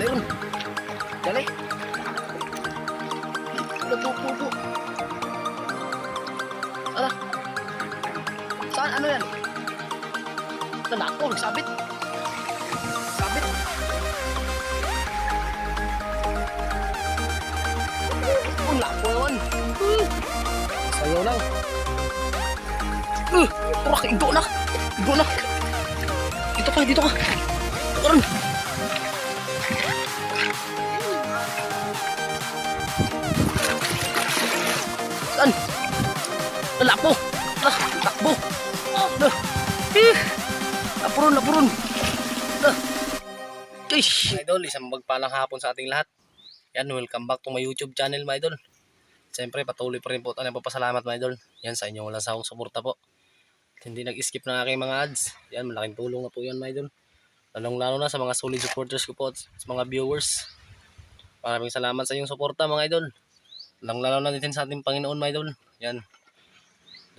Dali yun. Dali. Po, po, po. Ano? Saan? Ano yan? Nanako, nagsabit. Sabit. Ang lako naman. Sayaw lang. Uh, Turak, igo na. Igo na. Dito ka, dito ka. Karon. Lakbo. Ah, lakbo. Ah, eh. Lapuron, lapuron. Ah. Ish. Idol, isang magpalang hapon sa ating lahat. Yan, welcome back to my YouTube channel, my idol. Siyempre, patuloy pa rin po tayo papasalamat, my idol. Yan, sa inyong walang sawang suporta po. Hindi nag-skip ng aking mga ads. Yan, malaking tulong na po yan, my idol. Lalong-lalo na sa mga solid supporters ko po at sa mga viewers. Maraming salamat sa inyong suporta, mga idol. Lalong-lalo na din sa ating Panginoon, my idol. Yan.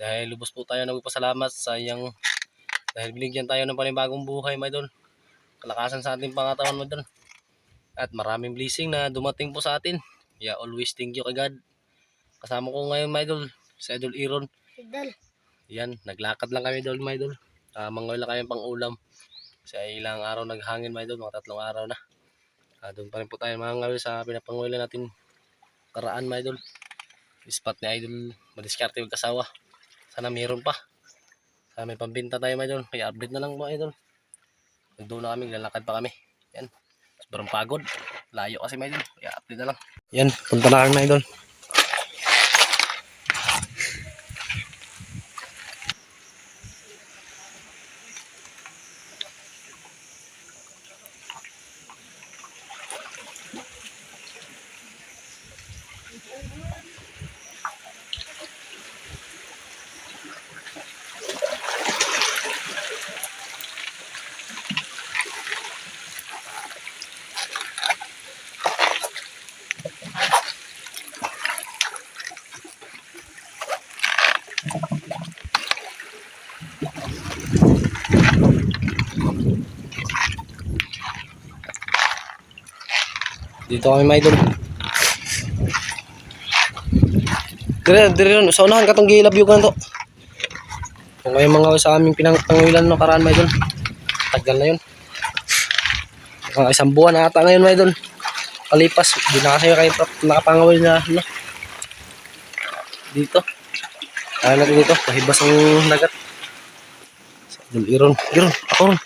Dahil lubos po tayo nagpapasalamat sa iyang dahil binigyan tayo ng panibagong buhay, my idol. Kalakasan sa ating pangatawan, my idol. At maraming blessing na dumating po sa atin. Yeah, always thank you kay God. Kasama ko ngayon, my idol, si Idol Iron. Idol. Yan, naglakad lang kami doon, my idol. Uh, mangoy lang kami pang ulam. Sa ilang araw naghangin, my idol, mga tatlong araw na. Uh, doon pa rin po tayo mga ngayon sa pinapangoy natin karaan, my idol. Spot ni idol, madiskarte yung kasawa. Sana meron pa. Sana may pambinta tayo, my idol. Kaya update na lang, mga idol. Nagdoon na kami, lalakad pa kami. Yan. Sobrang pagod. Layo kasi, my idol. Kaya update na lang. Yan, punta na kami, my idol. Dito kami, my idol. Dire, dire. Sa unahan ka tong gilab yung kanto. Kung ngayon mga sa aming pinangpangilan no karaan, my idol. Tagal na yun. Mga isang buwan na ata ngayon, my idol. Kalipas, di na kasi kayo nakapangawil na, ano. Dito. Kaya natin dito, kahibas ang dagat. Sa idol, iron. Iron, ako ron.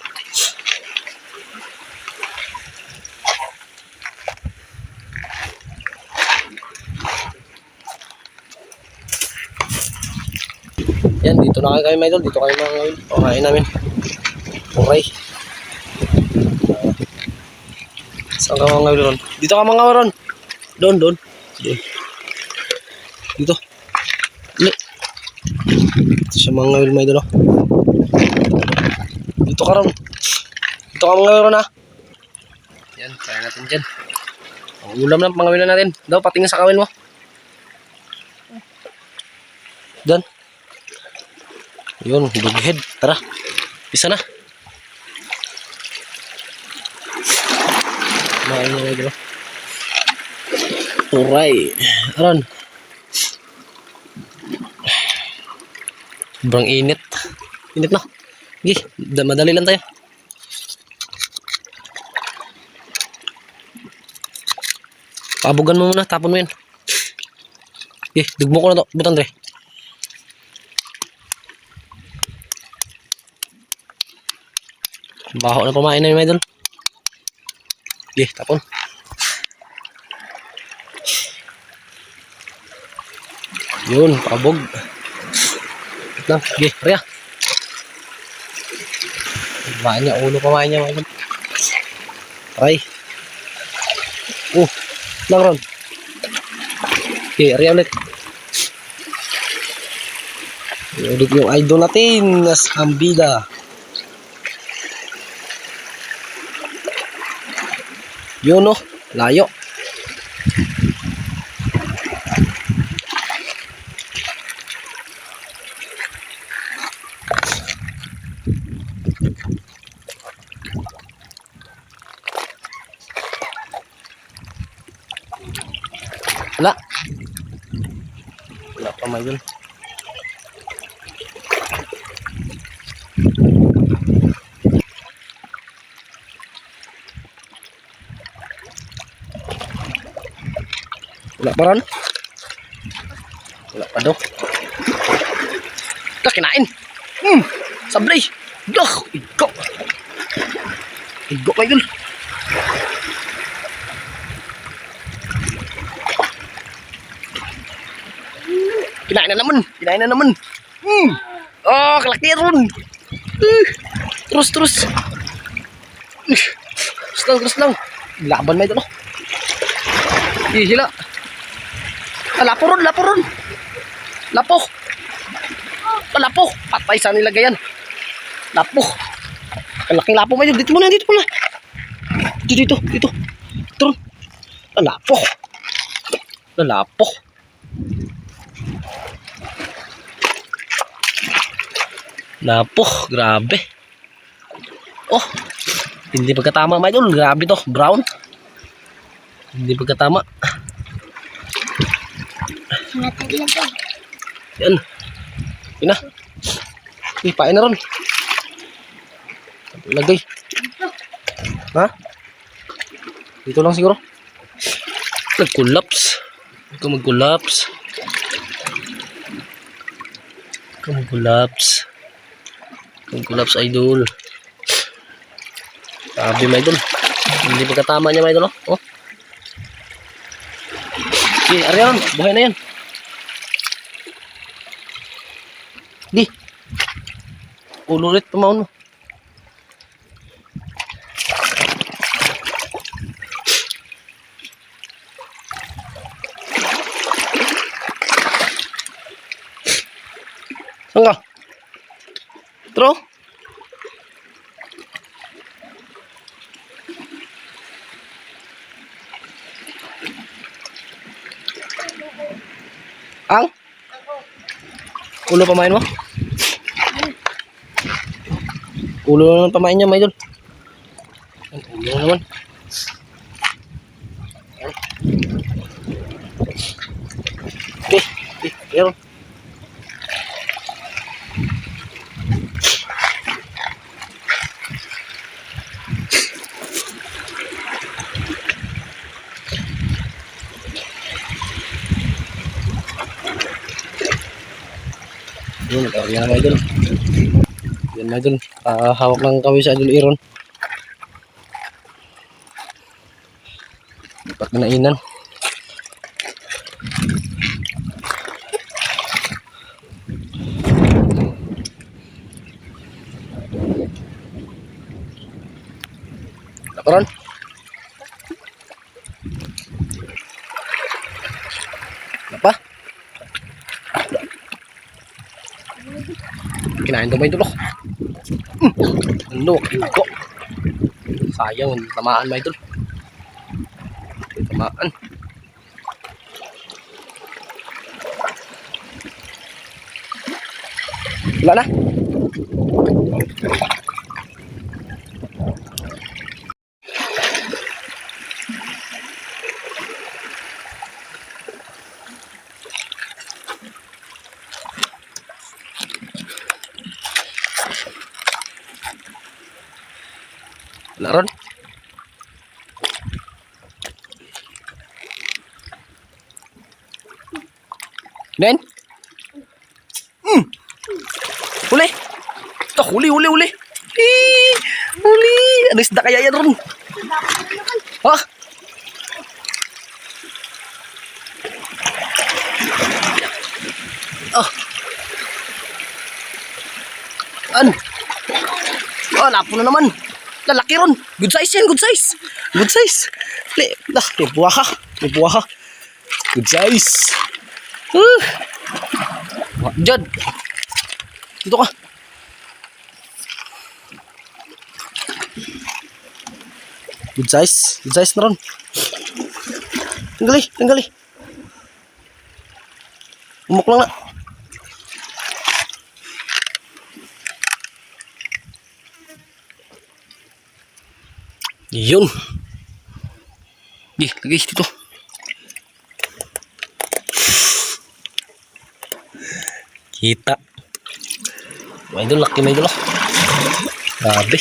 Yan, dito na kayo mga idol. Dito kayo mga ngawil. Pakain namin. Uray. Saan ka mga ron? Dito ka mga ron. Doon, doon. Doon. Dito. Dito. Dito siya mga ngawil mga idol. oh. Dito ka ron. Dito ka mga ngawil ron ha. Yan, kaya natin dyan. Ang ulam ng pangawilan natin. Daw, patingin sa kawil mo. Doon. Yun, dughead. Tara. Isa na. Main na dito. Uray. Aron. Sobrang init. Init na. Da- madali lang tayo. Pabugan mo muna, tapon mo yan. Gi, dugmo ko na to. Butan, Dre. Baho na pamain na yung idol. Okay, tapon. Yun, pakabog. Lang, okay, Rhea. Pamain niya, ulo pamain niya mga idol. Aray. Oh, lang ron. Okay, Rhea ulit. Ulit yung idol natin, nas Ambida. Yun no, layo. Wala. Wala pa may dun. Ron. Wala pa daw. Ito. Hmm, sablay. Dah, igo. Igo may dun. Kinain na naman. Kinain na naman. Hmm. Oh, kalaki ron. Uh, terus, terus. Uh, terus lang, terus lang. Laban may dalo. Hihila. Ah, lapo ron, lapo. Lapo. Patay sa nilagayan. Lapo. Kalaking lapo may dito muna, dito muna. Dito, dito, dito. Dito ron. Ah, lapo. Grabe. Oh, hindi pagkatama mga idol. Grabe to, brown. Hindi pagkatama. Nataglag. Yan. Yun na. Ipain na ron. Lagay. Ha? Dito lang siguro. Nag-collapse. Ito mag-collapse. Ito mag-collapse. Mag-collapse idol. Sabi mga idol. Hindi pagkatama niya mga idol. Oh. oh. Sige, Arion. Buhay na yan. Di. Ululit pamaon mo. Saan? Tro? Ang? Ulo pamain mo? Ulo na naman pamain niya, may. Ang Ulo na naman. Okay, okay, meron. Nag-area na idol. Yan mga idol. Ah, hawak ng kawin sa Iron. Dapat minainan. Lakaran. Apa? Kinain ko ba yung tulok? Hmm. Ano? Ako. Sayang, tamaan ba ito? Tamaan. Wala na. Wala ron. Nen? Hmm. Huli. Ito, huli, huli, huli. Eh, huli. Ano isda kaya yan ron? Ha? Ah. An? Oh, lapo na naman. Lalaki ron. Good size yan, good size. Good size. Le, lah, may buha ka. May buha ka. Good size. Uh. Diyan. Dito ka. Good size. Good size na ron. Tanggali. Tanggali. Umok lang na. Yun. Di, lagay dito. Kita. May idol, laki may idol. Grabe.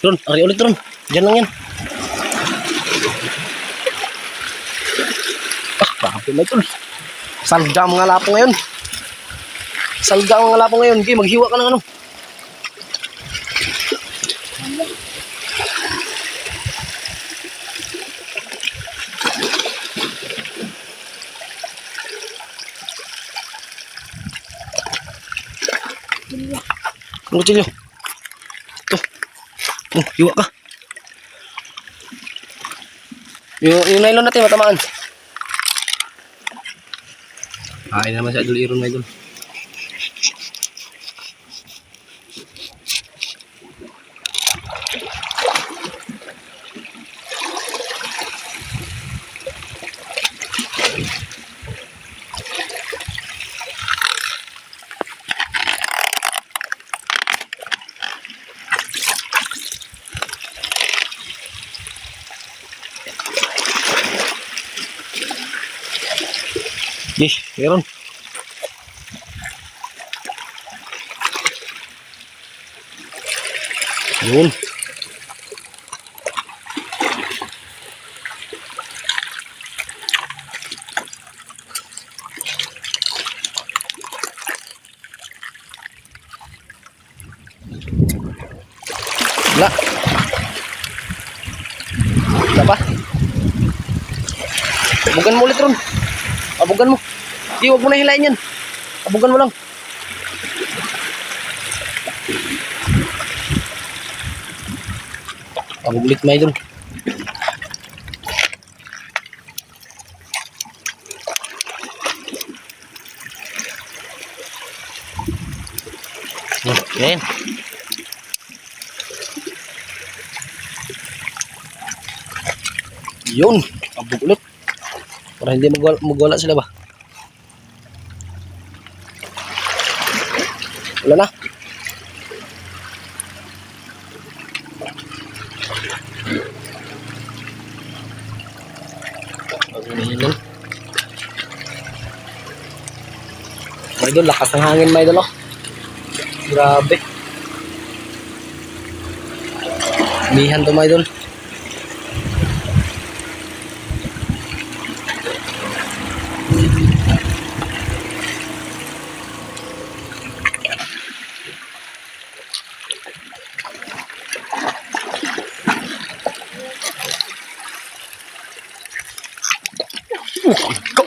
Ron, hari ulit ron. jangan lang yan. Grabe mga idol. Salga mga lapo ngayon. Salga mga lapo ngayon. Okay, maghiwa ka ng ano. Ang kutsilyo. Ito. Oh, hiwa ka. Yung, yung nylon natin, matamaan. Kain naman sa idol iron na idol. Meron. Yun. Wala. Wala pa. Abugan mo ulit ron. Abugan mo. Di, huwag mo na hilain yan. Abugan mo lang. Abog ulit may. Hmm, yan. Yun. Abog ulit. Para hindi magwala, magwala sila ba? Wala na. Paginihinan. May idol, lakas ng hangin may idol oh. Grabe. Lihan to may idol. Go.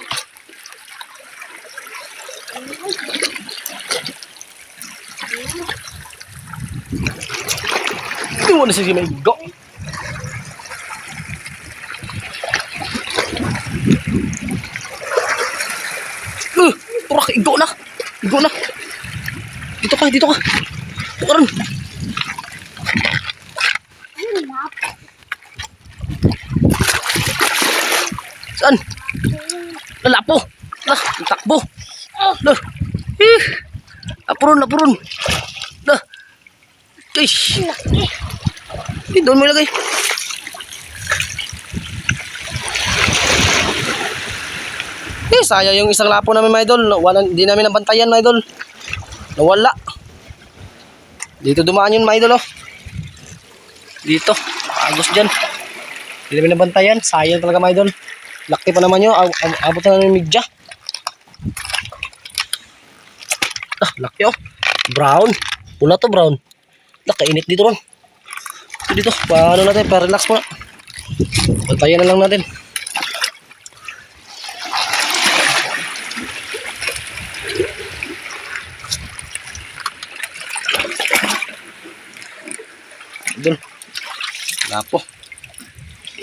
Doon na sige may go. Uh, turak, igo na. Igo na. Dito ka, dito ka. Dito ka rin. Saan? Lalapo. Lah, takbo. Lah. Eh. Lapuron, lapuron. Lah. Ish. Eh, doon mo ilagay. Eh, sayang yung isang lapo namin, mga idol. Wala, hindi namin nabantayan, mga idol. Nawala. Dito dumaan yun, mga idol, oh. Dito. Agos dyan. Hindi namin nabantayan. Sayang talaga, mga idol. Laki pa naman yun. Ab- ab- abot na namin yung midya. Ah, laki oh. Brown. Pula to brown. Nakainit dito ron. Ito dito. Paano natin? Pa-relax muna. Bantayan na lang natin. Doon. Lapo.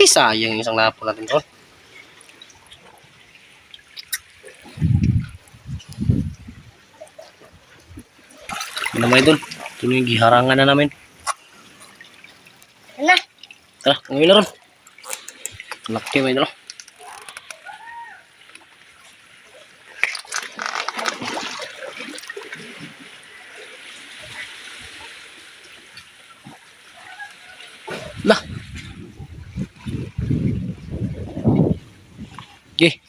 Eh, sayang isang lapo natin ron. Ano mga idol? Ito na yung giharangan na namin. Ano? Tara, ngayon na ron. Laki mga idol. oh. Lah. Okay.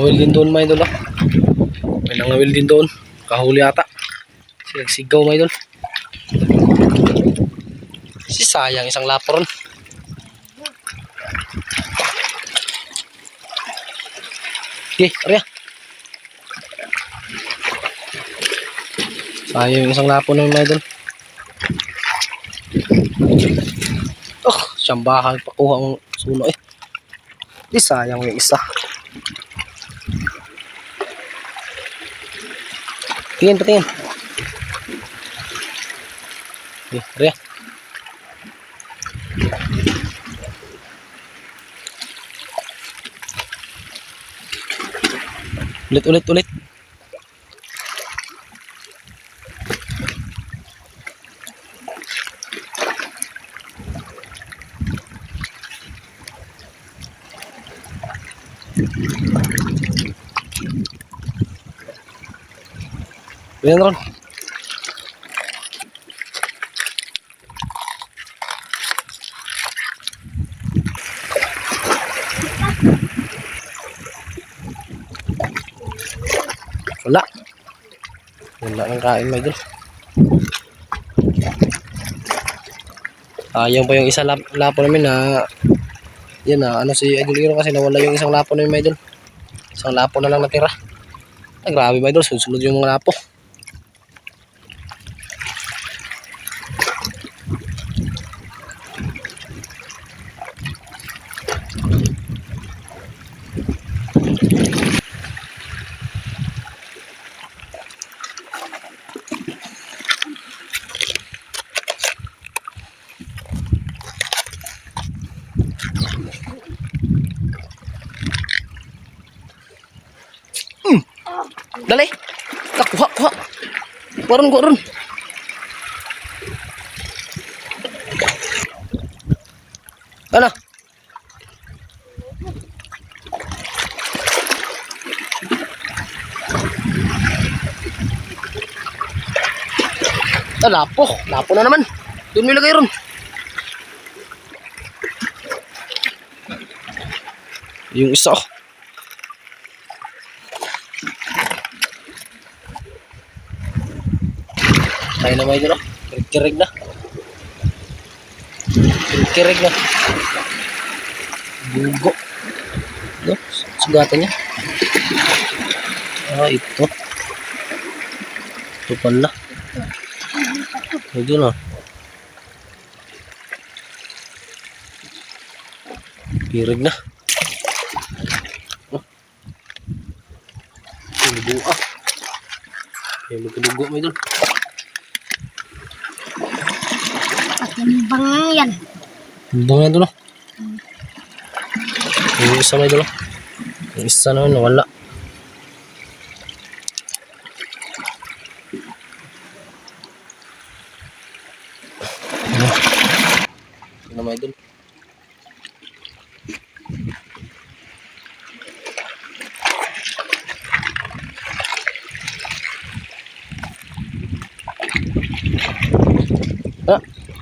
Nangawil din doon mga idol ah. May nangawil din doon. Kahuli ata. Sigaw mga idol. Si sayang isang laporon. Okay, Arya. Sayang yung isang lapo na mga idol. Oh, siyang pakuha ang suno eh. Di sayang yung isa. Tingin, patingin. Okay, Arya. Ulit, ulit, ulit. Ayan Ron. Wala. Wala nang kain may idol. Sayang pa yung isa lap lapo namin na yan na ano si Idol kasi nawala yung isang lapo namin may. Isang lapo na lang natira. Ay, grabe mga idol, sunod yung mga lapo. Kuha kuha ron. Ano? Ah, lapo. Lapo na naman. Doon mo ilagay ron. Yung isa oh. Tayo na idol oh. Kirig na. Kirig na. Bugo. No? Sugatan niya. Ah, ito. Ito pala. Ito na. Kirig na. Lugo ah. Yung lugo mga idol. Yan. Bang yan doon oh. Yung isa may doon naman wala.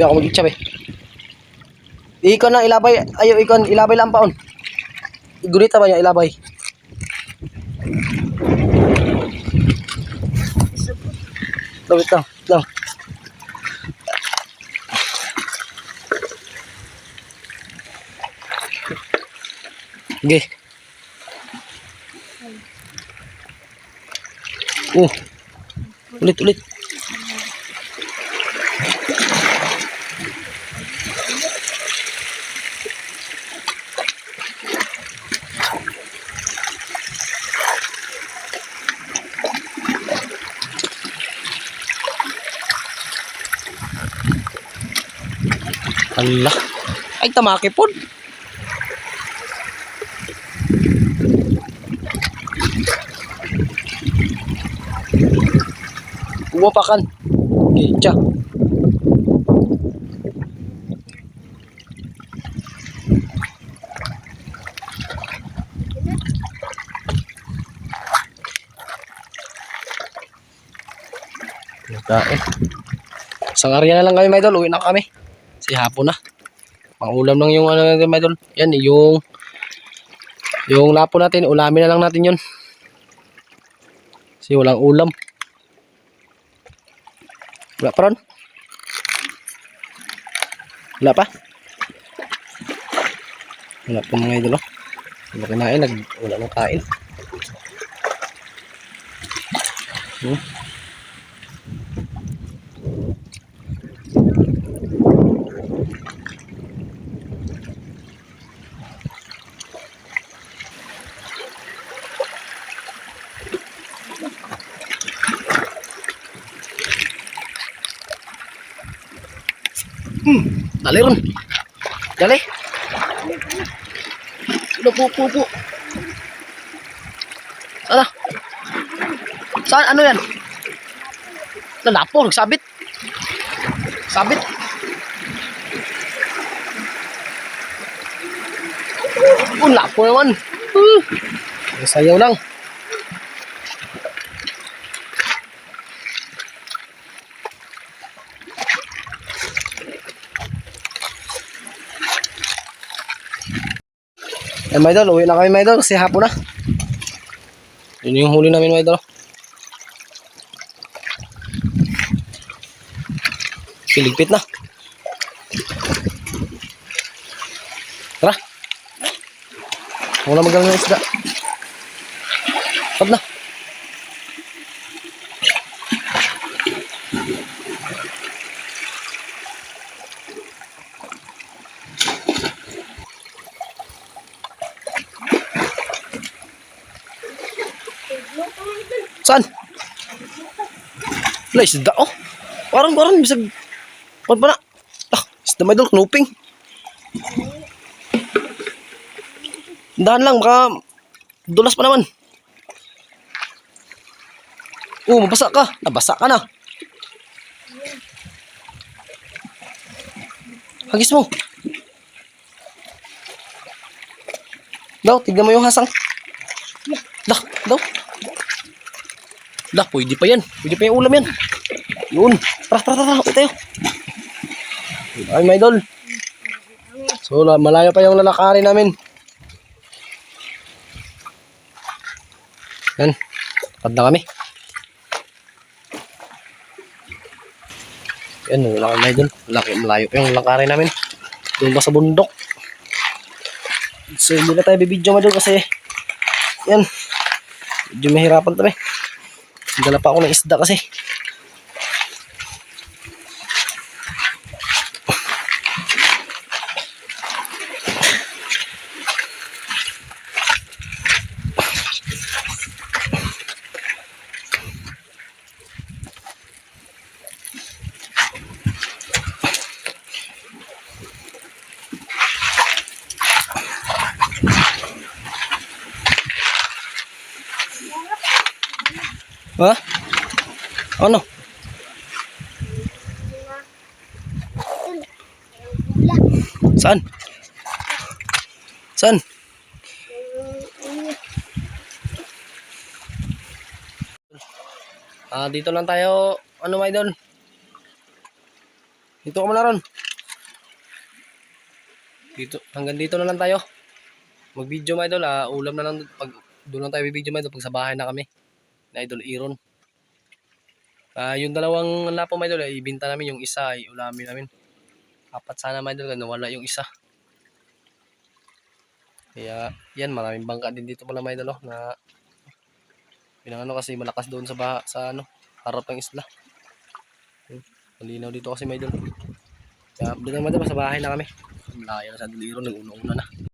Ako mag-itchap eh. Ikon lang ilabay, ayo ikon ilabay lang paon. Igurita ba niya ilabay? Lawit lang, lang. Sige. Oh. Ulit, ulit. Allah. Ay, tamaki po. Uwapakan. Kitsa. Nagkain. Isang area na lang kami, my idol. Uwi na kami. Si hapon na. Pangulam lang yung ano natin, my idol. Yan, yung Yung lapo natin, ulamin na lang natin yun. Kasi walang ulam. Wala pa ron? Wala pa? Wala pa mga idol, oh. Wala kinain, nag, wala nang kain. Hmm? Dali ron. Dali. Ulo po po po. Sana. Saan? Ano yan? Lalapo, nagsabit. Sabit. Oh, lapo naman. Uh. Sayaw lang. Eh, my idol, uwi na kami, my idol, kasi hapon na. Yun yung huli namin, my idol. Piligpit na. Tara. Wala magalang ng isda. Pad na. Saan? Wala, isda, oh. Parang, parang, bisag, Pag pa na? Ah, isda may dol, knuping. Dahan lang, baka dulas pa naman. Oh, mabasa ka. Nabasa ka na. Hagis mo. Daw, tignan mo yung hasang. Dah, daw. Dah, pwede pa yan. Pwede pa yung ulam yan. Yun. Tara, tara, tara. Uwi tayo. Ay, my idol. So, la- malayo pa yung lalakarin namin. Yan. Pad na kami. Yan, wala kami idol. Malaki, malayo pa yung lalakarin namin. Doon pa sa bundok. So, hindi na tayo bibidyo mo doon kasi yan. Medyo mahirapan kami. Dala pa ako ng isda kasi. Ha? Ano? Saan? Saan? Ah, dito lang tayo. Ano, my idol? Dito ka muna ron. Dito, hanggang dito na lang tayo. Mag-video, my idol. Ah, ulam na lang. Pag, doon lang tayo video, my idol. Pag sa bahay na kami. Na idol Iron. Ah, yung dalawang lapo, my idol, ay ibinta namin. Yung isa ay ulamin namin. Apat sana, my idol. Nawala yung isa. Kaya, yan, maraming bangka din dito pala, my idol, oh, na pinangano kasi malakas doon sa baha, sa ano, harap ng isla. Hmm, Malinaw dito kasi, my idol. Kaya, doon naman, sa bahay na kami. Malayo na sa Daliro, nag-una-una na.